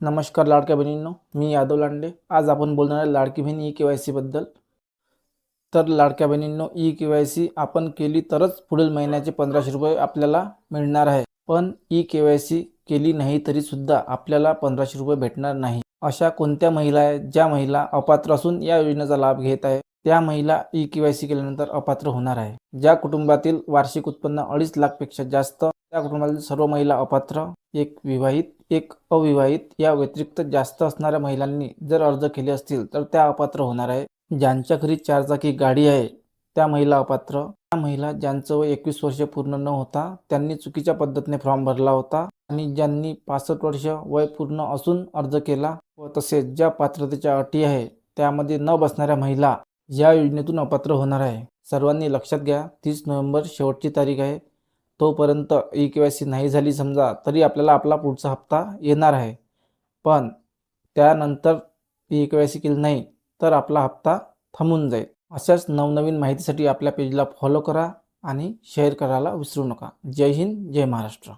नमस्कार लाडक्या बहिणींनो मी यादव लांडे. आज आपण बोलणार आहे Ladki Bahin E K Y सीबद्दल तर लाडक्या बहिणींनो ई के वाय सी आपण केली तरच पुढील महिन्याचे पंधराशे रुपये आपल्याला मिळणार आहे. पण ई के वाय सी केली नाही तरीसुद्धा आपल्याला पंधराशे रुपये भेटणार नाही. अशा कोणत्या महिला आहेत ज्या महिला अपात्र असून या योजनेचा लाभ घेत आहे त्या महिला ई के वाय सी केल्यानंतर अपात्र होणार आहे. ज्या कुटुंबातील वार्षिक उत्पन्न अडीच लाखपेक्षा जास्त त्या कुटुंबातील सर्व महिला अपात्र एक विवाहित एक अविवाहित या व्यतिरिक्त जास्त असणाऱ्या महिलांनी जर अर्ज केले असतील तर त्या अपात्र होणार आहे. ज्यांच्या घरी चारचाकी गाडी आहे त्या महिला अपात्र. त्या महिला ज्यांचं वय एकवीस वर्ष पूर्ण न होता त्यांनी चुकीच्या पद्धतीने फॉर्म भरला होता आणि ज्यांनी पासष्ट वर्ष वय पूर्ण असून अर्ज केला व तसेच ज्या पात्रतेच्या अटी आहे त्यामध्ये न बसणाऱ्या महिला या योजनेतून अपात्र होणार आहे. सर्वांनी लक्षात घ्या तीस नोव्हेंबर शेवटची तारीख आहे. तोपर्यंत ई के वाय सी नाही झाली समजा तरी आपल्याला आपला पुढचा हप्ता येणार आहे. पण त्यानंतर ई के वाय सी केली नाही तर आपला हप्ता थांबून जाईल. अशाच नवनवीन माहितीसाठी आपल्या पेजला फॉलो करा आणि शेअर करायला विसरू नका. जय हिंद जय महाराष्ट्र.